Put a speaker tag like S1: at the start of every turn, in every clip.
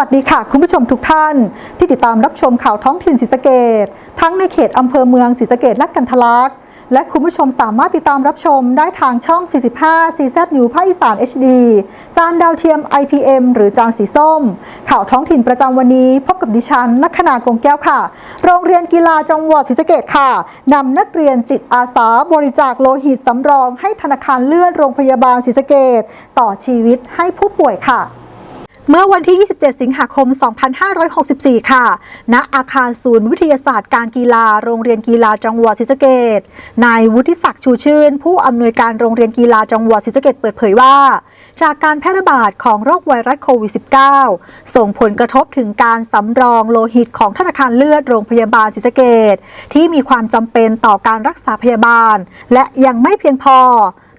S1: วัสดีค่ะ คุณผู้ชมทุกท่าน ที่ติดตามรับชมข่าวท้องถิ่นศรีสะเกดทั้งในเขตอำเภอเมืองศรีสะเกดและกันทลักและคุณผู้ชมสามารถติดตามรับชมได้ทางช่อง 45 CZ New ภาคอีสาน HD จานดาวเทียม IPM หรือจานสีส้ม ข่าวท้องถิ่นประจำวันนี้ พบกับดิฉัน ลัคนากงแก้วค่ะ โรงเรียนกีฬาจังหวัดศรีสะเกดค่ะนำนักเรียนจิตอาสาบริจาคโลหิตสำรอง ให้ธนาคารเลือดโรงพยาบาลศรีสะเกดต่อชีวิตให้ผู้ป่วยค่ะ เมื่อวันที่ 27 สิงหาคม 2564 ค่ะ ณ อาคารศูนย์วิทยาศาสตร์การกีฬา โรงเรียนกีฬาจังหวัดศรีสะเกดนายวุฒิศักดิ์ชูชื่น ผู้อำนวยการโรงเรียนกีฬาจังหวัดศรีสะเกดเปิดเผยว่า จากการแพร่ระบาดของโรคไวรัสโควิด -19 ส่งผลกระทบถึงการสำรองโลหิตของธนาคารเลือดโรงพยาบาลศรีสะเกดที่มีความจำเป็นต่อการรักษาพยาบาล และยังไม่เพียงพอ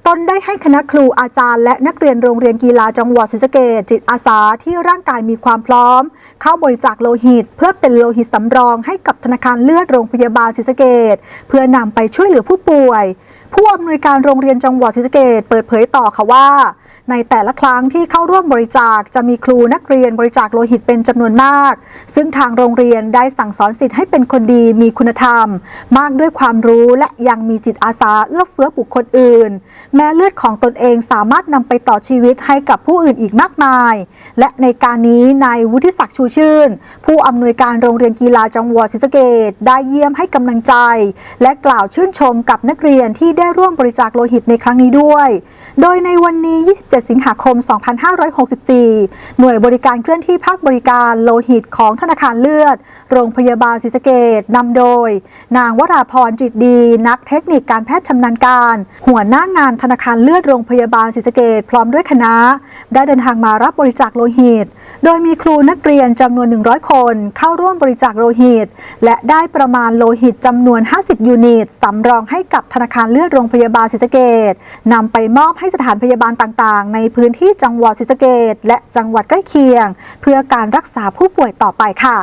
S1: ตนได้ให้คณะครูอาจารย์ และนักเรียนโรงเรียนกีฬาจังหวัดศรีสะเกดจิตอาสาที่ร่างกายมีความพร้อม เข้าบริจาคโลหิต เพื่อเป็นโลหิตสำรองให้กับธนาคารเลือดโรงพยาบาลศรีสะเกดเพื่อนำไปช่วยเหลือผู้ป่วย ผู้อำนวยการโรงเรียนจังหวัดศรีสะเกษเปิดเผยต่อค่ะว่า ในแต่ละครั้งที่เข้าร่วมบริจาคจะมีครูนักเรียนบริจาคโลหิตเป็นจำนวนมาก ซึ่งทางโรงเรียนได้สั่งสอนสิทธิ์ให้เป็นคนดีมีคุณธรรม มากด้วยความรู้และยังมีจิตอาสาเอื้อเฟื้อบุคคลอื่น แม้เลือดของตนเองสามารถนำไปต่อชีวิตให้กับผู้อื่นอีกมากมาย และในการนี้นายวุฒิศักดิ์ชูชื่น ผู้อำนวยการโรงเรียนกีฬาจังหวัดศรีสะเกษได้เยี่ยมให้กำลังใจ และกล่าวชื่นชมกับนักเรียนที่ได้ร่วมบริจาคโลหิตในครั้งนี้ด้วย โดยในวันนี้ 27 สิงหาคม 2564 หน่วยบริการเคลื่อนที่ภาคบริการโลหิตของธนาคารเลือด โรงพยาบาลศรีสะเกดนำโดย นางวราพรจิตดี นักเทคนิคการแพทย์ชำนาญการ หัวหน้างานธนาคารเลือดโรงพยาบาลศรีสะเกดพร้อมด้วยคณะ ได้เดินทางมารับบริจาคโลหิต โดยมีครูนักเรียนจำนวน 100 คน เข้าร่วมบริจาคโลหิต และได้ประมาณโลหิตจำนวน 50 ยูนิตสำรองให้กับธนาคารเลือดโรงพยาบาลศรีสะเกดนำไปมอบให้สถานพยาบาลต่างๆ ในพื้นที่จังหวัดศรีสะเกดและจังหวัดใกล้เคียง เพื่อการรักษาผู้ป่วยต่อไปค่ะ